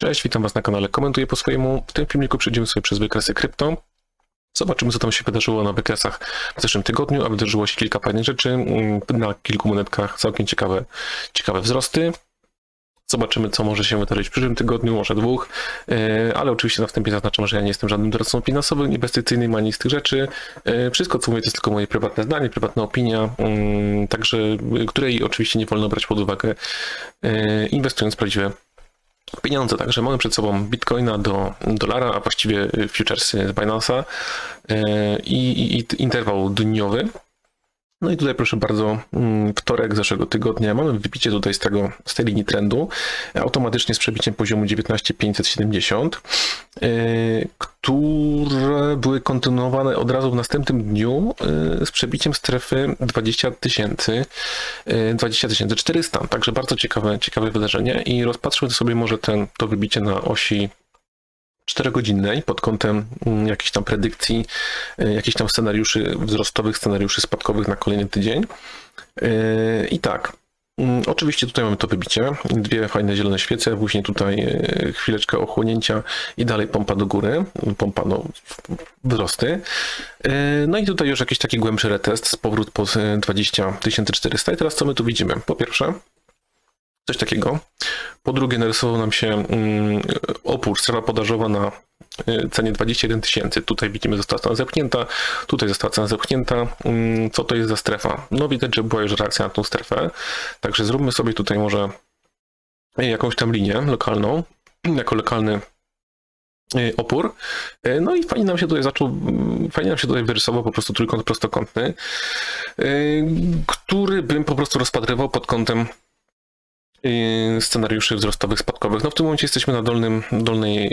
Cześć, witam Was na kanale Komentuję po swojemu. W tym filmiku przejdziemy sobie przez wykresy krypto. Zobaczymy, co tam się wydarzyło na wykresach w zeszłym tygodniu, a wydarzyło się kilka fajnych rzeczy. Mm, Na kilku monetkach całkiem ciekawe, ciekawe wzrosty. Zobaczymy, co może się wydarzyć w przyszłym tygodniu, może dwóch, E, ale oczywiście na wstępie zaznaczam, że ja nie jestem żadnym doradcą finansowym, inwestycyjnym, ani z tych rzeczy. E, Wszystko, co mówię, to jest tylko moje prywatne zdanie, prywatna opinia, mm, także y, której oczywiście nie wolno brać pod uwagę, e, inwestując w prawdziwe pieniądze. Także mamy przed sobą bitcoina do dolara, a właściwie futuresy z Binance'a e, i, i, i interwał dniowy. No i tutaj proszę bardzo, mm, wtorek zeszłego tygodnia mamy wybicie tutaj z, tego, z tej linii trendu, e, automatycznie z przebiciem poziomu 19570, e, które były kontynuowane od razu w następnym dniu e, z przebiciem strefy 20 tysięcy, 20 400. Także bardzo ciekawe, ciekawe wydarzenie i rozpatrzmy sobie może ten, to wybicie na osi 4-godzinnej pod kątem mm, jakichś tam predykcji, y, jakichś tam scenariuszy wzrostowych, scenariuszy spadkowych na kolejny tydzień. Y, I tak, mm, Oczywiście tutaj mamy to wybicie, dwie fajne zielone świece, później tutaj y, chwileczkę ochłonięcia i dalej pompa do góry, pompa no, wzrosty. No i tutaj już jakiś taki głębszy retest, z powrót po 20 400 i teraz co my tu widzimy? Po pierwsze, coś takiego. Po drugie, narysował nam się mm, opór, strefa podażowa na y, cenie 21 tysięcy. Tutaj widzimy, została cena zepchnięta, tutaj została cena zepchnięta. Mm, Co to jest za strefa? No widać, że była już reakcja na tą strefę. Także zróbmy sobie tutaj może jakąś tam linię lokalną, jako lokalny y, opór. Y, No i fajnie nam się tutaj zaczął, mm, fajnie nam się tutaj wyrysował po prostu trójkąt prostokątny, który bym po prostu rozpatrywał pod kątem scenariuszy wzrostowych, spadkowych. No w tym momencie jesteśmy na dolnym, dolnej,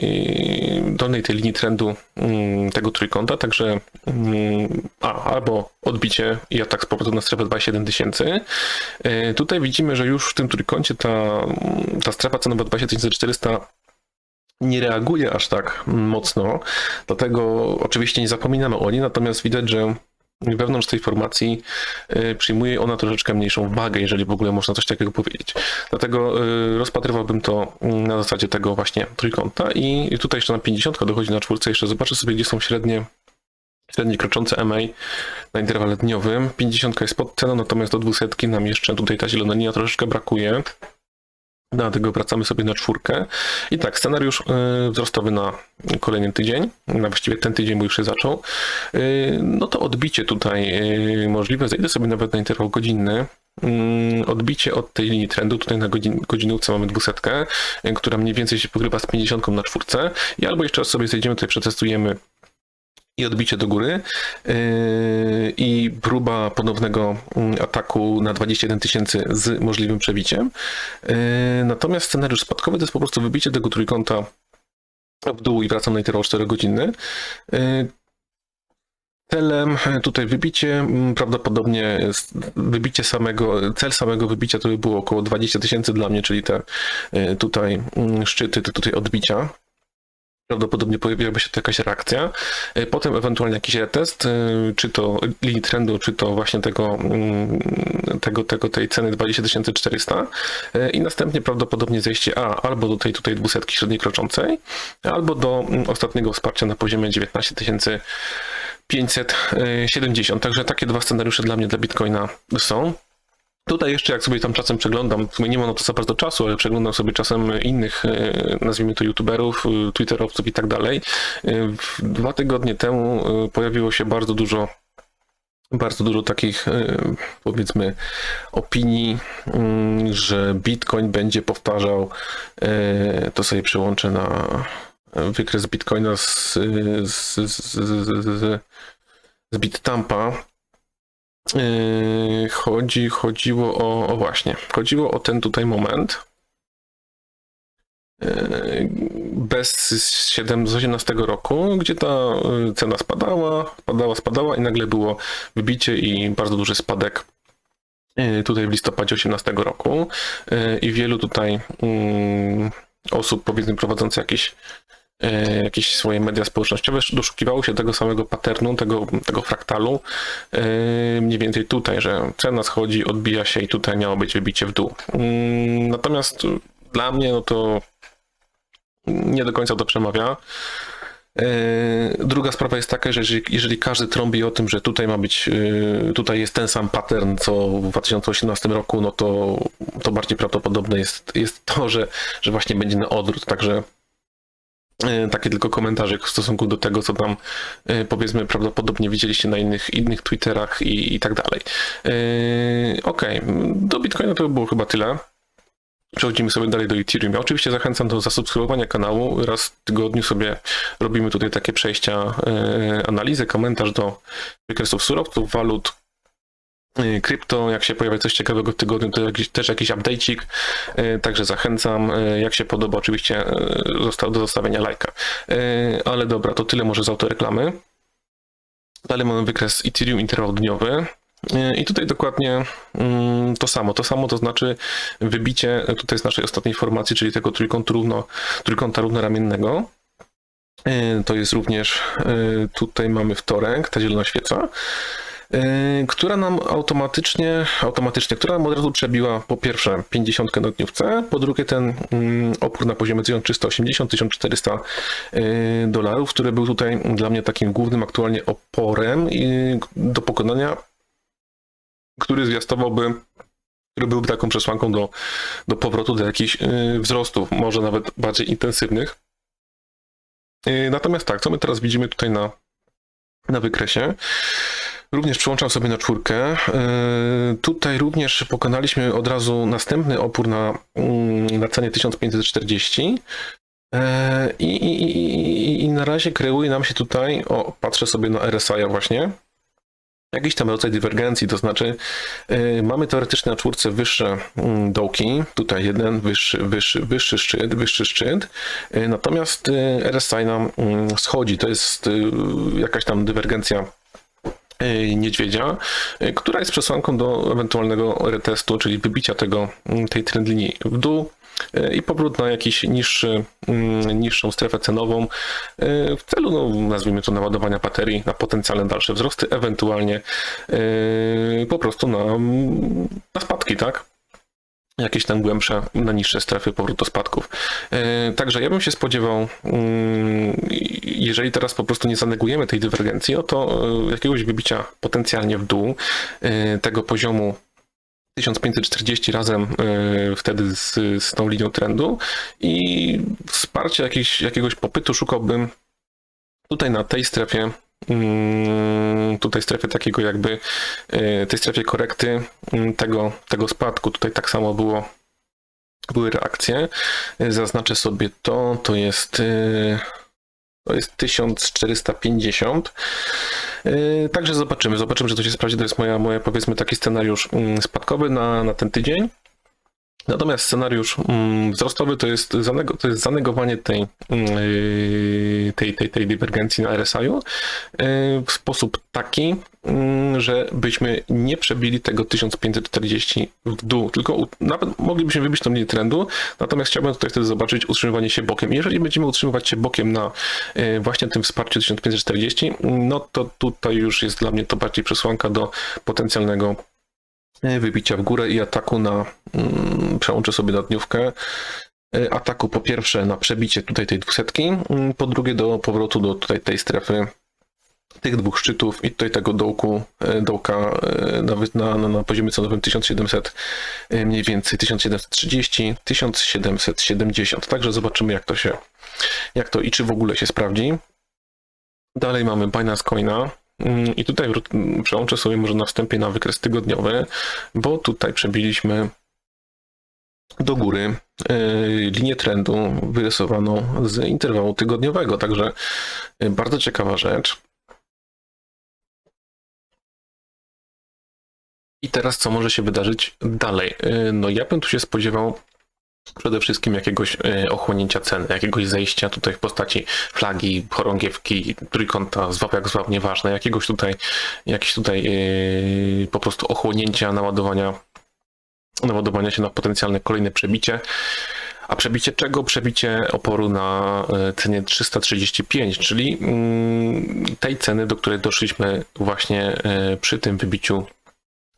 dolnej tej linii trendu mm, tego trójkąta, także mm, a, albo odbicie i atak z powrotem na strefę 27 tysięcy. Y, Tutaj widzimy, że już w tym trójkącie ta, ta strefa cenowa 20400 nie reaguje aż tak mocno, dlatego oczywiście nie zapominamy o niej, natomiast widać, że wewnątrz tej formacji y, przyjmuje ona troszeczkę mniejszą wagę, jeżeli w ogóle można coś takiego powiedzieć. Dlatego y, rozpatrywałbym to mm, na zasadzie tego właśnie trójkąta i tutaj jeszcze na 50 dochodzi na czwórce, jeszcze zobaczę sobie, gdzie są średnie średnie kroczące MA na interwale dniowym. 50 jest pod ceną, natomiast do 200 nam jeszcze tutaj ta zielona linia troszeczkę brakuje. Dlatego wracamy sobie na czwórkę. I tak, scenariusz y, wzrostowy na kolejny tydzień, na właściwie ten tydzień, bo już się zaczął. Y, no to odbicie tutaj y, możliwe. Zejdę sobie nawet na interwał godzinny. Mm, Odbicie od tej linii trendu, tutaj na godzin, godzinówce mamy 200, y, która mniej więcej się pokrywa z 50 na czwórce. I albo jeszcze raz sobie zejdziemy, tutaj przetestujemy i odbicie do góry yy, i próba ponownego mm, ataku na 21 tysięcy z możliwym przebiciem. Yy, Natomiast scenariusz spadkowy to jest po prostu wybicie tego trójkąta w dół i wracam na interwał 4 godziny. Yy, Celem e, tutaj wybicie, mm, prawdopodobnie wybicie samego, cel samego wybicia to by było około 20 tysięcy dla mnie, czyli te e, tutaj mm, szczyty, te tutaj odbicia prawdopodobnie pojawiłaby się tu jakaś reakcja. E, Potem ewentualnie jakiś retest, e, czy to linii trendu, czy to właśnie tego, mm, tego, tego tej ceny 20 400 E, i następnie prawdopodobnie zejście A albo do tej tutaj 200 średniej kroczącej, albo do mm, ostatniego wsparcia na poziomie 19 570. Także takie dwa scenariusze dla mnie, dla Bitcoina są. Tutaj jeszcze jak sobie tam czasem przeglądam, w sumie nie mam na to za bardzo czasu, ale przeglądam sobie czasem innych, e, nazwijmy to youtuberów, e, twitterowców i tak dalej. E, Dwa tygodnie temu pojawiło się bardzo dużo bardzo dużo takich powiedzmy opinii, mm, że Bitcoin będzie powtarzał, to sobie przyłączę na wykres Bitcoina z, z, z, z, z BitTampa, Yy, chodzi, chodziło o, o właśnie, chodziło o ten tutaj moment. Yy, Bez 7 z 18 roku, gdzie ta yy, cena spadała, spadała, spadała i nagle było wybicie i bardzo duży spadek tutaj w listopadzie 18 roku i wielu tutaj mm, osób powiedzmy prowadzących jakieś jakieś swoje media społecznościowe doszukiwało się tego samego patternu, tego, tego fraktalu, e, mniej więcej tutaj, że cena schodzi, odbija się i tutaj miało być wybicie w dół. Mm, Natomiast dla mnie, no to nie do końca to przemawia. Yy, Druga sprawa jest taka, że jeżeli, każdy trąbi o tym, że tutaj ma być, tutaj jest ten sam pattern co w 2018 roku, no to, to bardziej prawdopodobne jest, jest to, że, że właśnie będzie na odwrót. Także takie tylko komentarze w stosunku do tego, co tam yy, powiedzmy prawdopodobnie widzieliście na innych, innych Twitterach i, i tak dalej. Yy, Okej, do Bitcoina to było chyba tyle. Przechodzimy sobie dalej do Ethereum. Ja oczywiście zachęcam do zasubskrybowania kanału. Raz w tygodniu sobie robimy tutaj takie przejścia, e, analizy, komentarz do wykresów surowców, walut, e, krypto. Jak się pojawia coś ciekawego w tygodniu, to jakiś, też jakiś update'ik. E, Także zachęcam. E, Jak się podoba, oczywiście do zostawienia lajka. Ale dobra, to tyle może z autoreklamy. Dalej mamy wykres Ethereum interwał dniowy. I tutaj dokładnie mm, to samo. To samo to znaczy wybicie tutaj z naszej ostatniej formacji, czyli tego trójkątu równo, trójkąta równoramiennego. To jest również, tutaj mamy wtorek, ta zielona świeca, która nam automatycznie, automatycznie, która nam od razu przebiła po pierwsze 50 na dniówce, po drugie ten mm, opór na poziomie 1380-1400 e, dolarów, który był tutaj dla mnie takim głównym aktualnie oporem do pokonania który zwiastowałby, który byłby taką przesłanką do, do powrotu do jakichś yy, wzrostów, może nawet bardziej intensywnych. Natomiast tak, co my teraz widzimy tutaj na, na wykresie? Również przyłączam sobie na czwórkę. Yy, tutaj również pokonaliśmy od razu następny opór na, yy, na cenie 1540. Yy, I, i, i, i, na razie kreuje nam się tutaj, o, patrzę sobie na RSI właśnie, jakiś tam rodzaj dywergencji, to znaczy yy, mamy teoretycznie na czwórce wyższe mm, dołki, tutaj jeden wyższy, wyższy, wyższy szczyt, wyższy szczyt, yy, natomiast yy, RSI nam mm, schodzi, to jest yy, jakaś tam dywergencja yy, niedźwiedzia, yy, która jest przesłanką do ewentualnego retestu, czyli wybicia tego, mm, tej trend linii w dół yy, i powrót na jakiś mm, niższą strefę cenową w celu, no, nazwijmy to, naładowania baterii na potencjalne dalsze wzrosty, ewentualnie po prostu na, na spadki, tak? Jakieś tam głębsze, na niższe strefy powrót do spadków. Yy, Także ja bym się spodziewał, yy, jeżeli teraz po prostu nie zanegujemy tej dywergencji, no to yy, jakiegoś wybicia potencjalnie w dół yy, tego poziomu 1540 razem wtedy z, z tą linią trendu i wsparcie jakiś, jakiegoś popytu szukałbym tutaj na tej strefie, mm, tutaj strefie takiego jakby, yy, tej strefie korekty mm, tego, tego spadku. Tutaj tak samo było, były reakcje. Yy, Zaznaczę sobie to, to jest, yy, to jest 1450. Yy, Także zobaczymy, zobaczymy, że to się sprawdzi. To jest moja, moja powiedzmy taki scenariusz mm, spadkowy na, na ten tydzień. Natomiast scenariusz mm, wzrostowy to jest, zanego, to jest zanegowanie tej, yy, tej, tej, tej dywergencji na RSI-u yy, w sposób taki, yy, że byśmy nie przebili tego 1540 w dół, tylko nawet moglibyśmy wybić tą linię trendu, natomiast chciałbym tutaj wtedy zobaczyć utrzymywanie się bokiem. Jeżeli będziemy utrzymywać się bokiem na yy, właśnie tym wsparciu 1540, no to tutaj już jest dla mnie to bardziej przesłanka do potencjalnego wybicia w górę i ataku na, mm, przełączę sobie na dniówkę, E, ataku po pierwsze na przebicie tutaj tej dwusetki, mm, po drugie do powrotu do tutaj tej strefy tych dwóch szczytów i tutaj tego dołku, e, dołka e, na, na, na poziomie cenowym 1700, e, mniej więcej 1730, 1770. Także zobaczymy jak to się, jak to i czy w ogóle się sprawdzi. Dalej mamy Binance Coina. I tutaj przełączę sobie może na wstępie na wykres tygodniowy, bo tutaj przebiliśmy do góry y, linię trendu wyrysowaną z interwału tygodniowego. Także y, bardzo ciekawa rzecz. I teraz co może się wydarzyć dalej? Y, No ja bym tu się spodziewał przede wszystkim jakiegoś y, ochłonięcia ceny, jakiegoś zejścia tutaj w postaci flagi, chorągiewki, trójkąta, złap jak złap, nieważne, jakiegoś tutaj, jakieś tutaj yy, po prostu ochłonięcia, naładowania, naładowania się na potencjalne kolejne przebicie. A przebicie czego? Przebicie oporu na y, cenie 335, czyli mm, tej ceny, do której doszliśmy właśnie przy tym wybiciu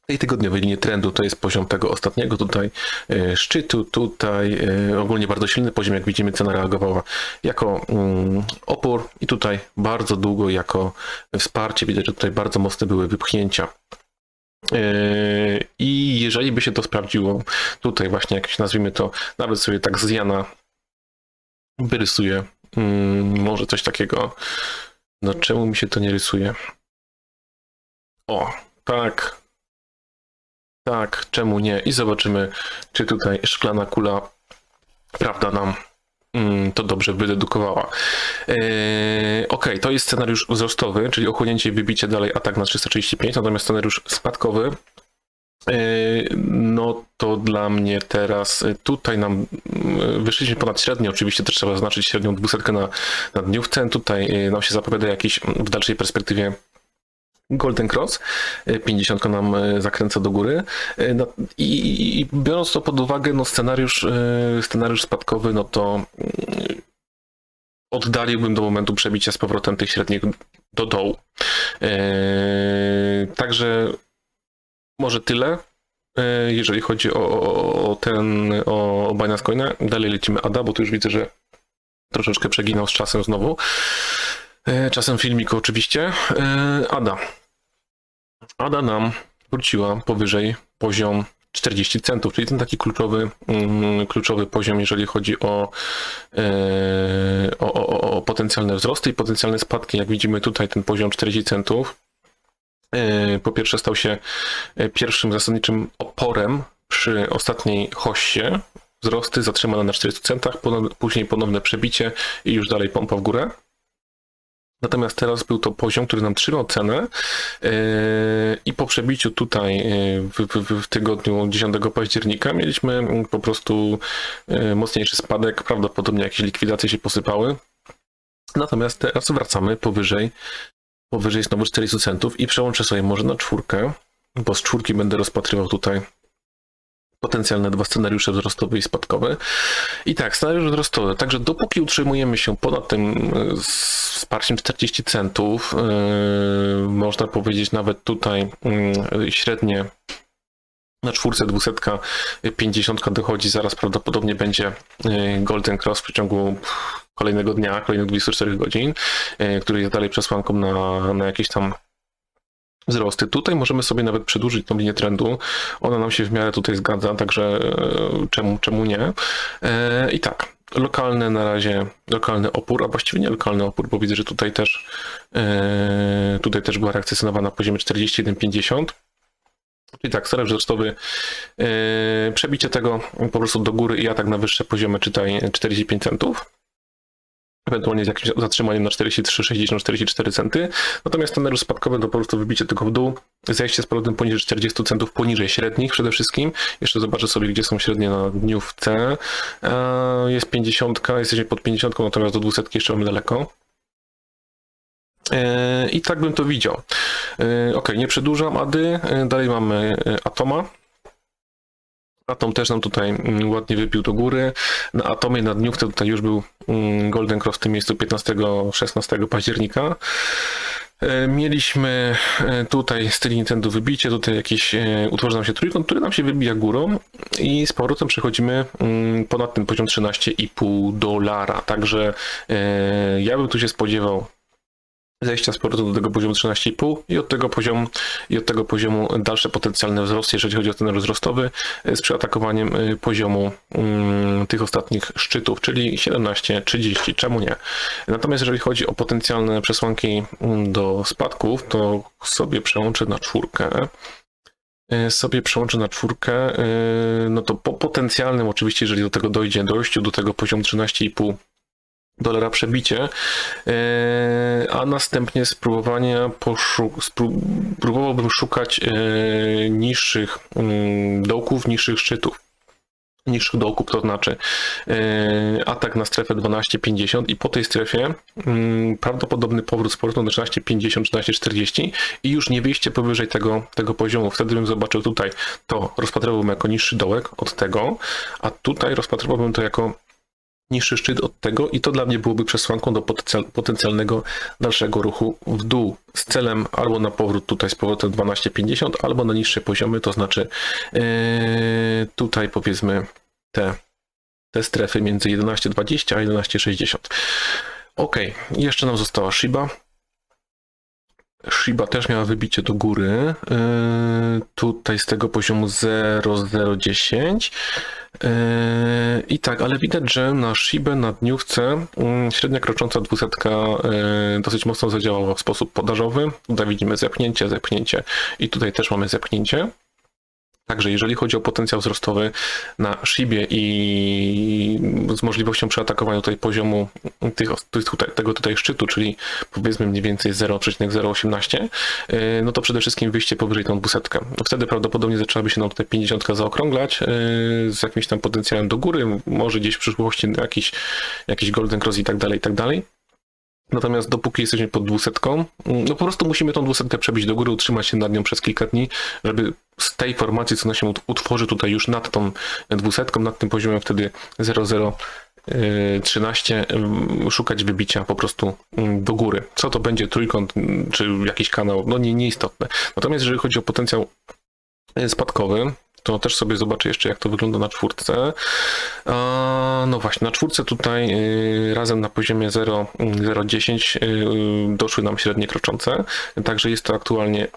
tej tygodniowej linii trendu to jest poziom tego ostatniego tutaj e, szczytu, tutaj e, ogólnie bardzo silny poziom, jak widzimy cena reagowała jako mm, opór i tutaj bardzo długo jako wsparcie, widać, że tutaj bardzo mocne były wypchnięcia. E, I jeżeli by się to sprawdziło, tutaj właśnie jak nazwijmy to, nawet sobie tak z Jana wyrysuję, mm, może coś takiego, no czemu mi się to nie rysuje? O, tak, tak, czemu nie? I zobaczymy, czy tutaj szklana kula, prawda, nam mm, to dobrze wydedukowała. Eee, ok, to jest scenariusz wzrostowy, czyli ochłonięcie i wybicie dalej atak na 335, natomiast scenariusz spadkowy eee, no to dla mnie teraz e, tutaj nam wyszliśmy ponad średnią, oczywiście też trzeba zaznaczyć średnią 200 na, na dniówce. Tutaj e, nam się zapowiada jakiś w dalszej perspektywie Golden Cross, 50 nam e, zakręca do góry. E, no, i, I biorąc to pod uwagę, no scenariusz, e, scenariusz spadkowy, no to mm, oddaliłbym do momentu przebicia z powrotem tych średnich do dołu. Także może tyle, jeżeli chodzi o, o, o ten, o Binance Coina. Dalej lecimy ADA, bo tu już widzę, że troszeczkę przeginał z czasem znowu. Czasem filmiku oczywiście. Ada. Ada nam wróciła powyżej poziom 40 centów, czyli ten taki kluczowy, mm, kluczowy poziom, jeżeli chodzi o, e, o, o, o potencjalne wzrosty i potencjalne spadki. Jak widzimy tutaj ten poziom 40 centów e, po pierwsze stał się e, pierwszym zasadniczym oporem przy ostatniej hoście. Wzrosty zatrzymane na 40 centach, później ponowne przebicie i już dalej pompa w górę. Natomiast teraz był to poziom, który nam trzymał cenę yy, i po przebiciu tutaj yy, w, w, w, tygodniu 10 października mieliśmy po prostu yy, mocniejszy spadek, prawdopodobnie jakieś likwidacje się posypały. Natomiast teraz wracamy powyżej, powyżej znowu 400 centów i przełączę sobie może na czwórkę, bo z czwórki będę rozpatrywał tutaj potencjalne dwa scenariusze wzrostowy i spadkowy. I tak, scenariusz wzrostowy. Także dopóki utrzymujemy się ponad tym e, wsparciem 40 centów, yy, można powiedzieć nawet tutaj yy, średnie na czwórce, dwusetka, pięćdziesiątka dochodzi, zaraz prawdopodobnie będzie Golden Cross w przeciągu kolejnego dnia, kolejnych 24 godzin, który jest dalej przesłanką na, na jakieś tam wzrosty. Tutaj możemy sobie nawet przedłużyć tą linię trendu. Ona nam się w miarę tutaj zgadza, także e, czemu, czemu nie. E, I tak, lokalny na razie, lokalny opór, a właściwie nie lokalny opór, bo widzę, że tutaj też e, tutaj też była reakcja cenowa na poziomie 41,50. Czyli tak, scenariusz wzrostowy, przebicie tego po prostu do góry i atak na wyższe poziomy, czytaj 45 centów ewentualnie z jakimś zatrzymaniem na 43, 60, 44 centy. Natomiast ten nerw spadkowy to po prostu wybicie tego w dół, zejście z powrotem poniżej 40 centów, poniżej średnich przede wszystkim. Jeszcze zobaczę sobie, gdzie są średnie na dniówce. E, jest 50, jesteśmy pod 50, natomiast do 200 jeszcze mamy daleko. E, I tak bym to widział. E, ok, nie przedłużam Ady. Dalej mamy Atoma. Atom też nam tutaj mm, ładnie wypił do góry. Na Atomie na dniówce tutaj już był mm, Golden Cross w tym miejscu 15-16 października. E, mieliśmy e, tutaj tej Nintendo wybicie, tutaj jakiś e, utworzy nam się trójkąt, który nam się wybija górą i z powrotem przechodzimy mm, ponad ten poziom 13,5 dolara. Także ja bym tu się spodziewał zejścia powrotem do tego poziomu 13,5 i od tego poziomu i od tego poziomu dalsze potencjalne wzrosty, jeżeli chodzi o ten rozrostowy, e, z przeatakowaniem e, poziomu um, tych ostatnich szczytów, czyli 17, 30, czemu nie? Natomiast jeżeli chodzi o potencjalne przesłanki mm, do spadków, to sobie przełączę na czwórkę. E, sobie przełączę na czwórkę, no to po potencjalnym oczywiście, jeżeli do tego dojdzie, dojściu do tego poziomu 13,5 dolara przebicie, e, a następnie spróbowania próbowałbym szukać e, niższych mm, dołków, niższych szczytów niższych dołków, to znaczy e, atak na strefę 12,50 i po tej strefie mm, prawdopodobny powrót z powrotem do 13,50, 13,40 i już nie wyjście powyżej tego, tego poziomu. Wtedy bym zobaczył tutaj, to rozpatrywałbym jako niższy dołek od tego, a tutaj rozpatrywałbym to jako niższy szczyt od tego i to dla mnie byłoby przesłanką do potencjal, potencjalnego dalszego ruchu w dół z celem albo na powrót tutaj z powrotem 12,50 albo na niższe poziomy, to znaczy yy, tutaj powiedzmy te, te strefy między 11,20 a 11,60. Ok, jeszcze nam została Shiba. Shiba też miała wybicie do góry. Yy, tutaj z tego poziomu 0,010. Yy, I tak, ale widać, że na Shibę na dniówce yy, średnia krocząca dwusetka yy, dosyć mocno zadziałała w sposób podażowy. Tutaj widzimy zepchnięcie, zepchnięcie i tutaj też mamy zepchnięcie. Także jeżeli chodzi o potencjał wzrostowy na Shibie i z możliwością przeatakowania tutaj poziomu tych, tutaj, tego tutaj szczytu, czyli powiedzmy mniej więcej 0,018, yy, no to przede wszystkim wyjście powyżej tą dwusetkę. Wtedy prawdopodobnie zaczęłaby się nam tutaj 50 zaokrąglać yy, z jakimś tam potencjałem do góry, może gdzieś w przyszłości jakiś, jakiś golden cross i tak dalej, i tak dalej. Natomiast dopóki jesteśmy pod dwusetką, no po prostu musimy tą dwusetkę przebić do góry, utrzymać się nad nią przez kilka dni, żeby z tej formacji, co ona się ut- utworzy tutaj już nad tą dwusetką, nad tym poziomem wtedy 0,013 szukać wybicia po prostu mm, do góry. Co to będzie trójkąt, mm, czy jakiś kanał, no nie, nieistotne. Natomiast jeżeli chodzi o potencjał y, spadkowy, to też sobie zobaczę jeszcze, jak to wygląda na czwórce. No właśnie, na czwórce tutaj y, razem na poziomie 0, 0,10 y, doszły nam średnie kroczące, także jest to aktualnie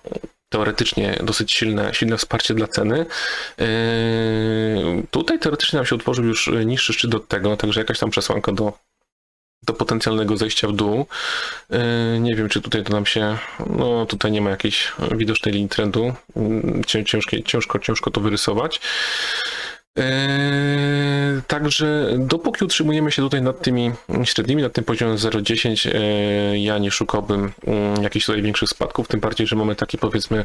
teoretycznie dosyć silne, silne wsparcie dla ceny. Yy, Tutaj teoretycznie nam się utworzył już niższy szczyt od tego, także jakaś tam przesłanka do, do potencjalnego zejścia w dół. Yy, Nie wiem, czy tutaj to nam się. No, tutaj nie ma jakiejś widocznej linii trendu. Cię- Ciężkie, ciężko, ciężko to wyrysować. Yy, Także dopóki utrzymujemy się tutaj nad tymi średnimi, nad tym poziomem 0,10, yy, ja nie szukałbym yy, jakichś tutaj większych spadków, tym bardziej, że mamy taki powiedzmy,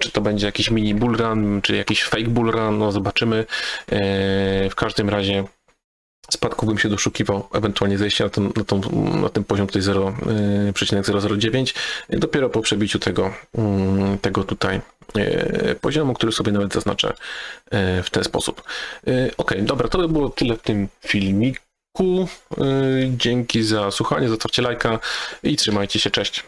czy to będzie jakiś mini bull run, czy jakiś fake bull run, no zobaczymy. W każdym razie spadków bym się doszukiwał, ewentualnie zejścia na, ten, na, tą, na ten poziom tutaj 0,009, dopiero po przebiciu tego, mm, tego tutaj e, poziomu, który sobie nawet zaznaczę e, w ten sposób. Ok, dobra, to by było tyle w tym filmiku. Dzięki za słuchanie, za starcie lajka i trzymajcie się, cześć.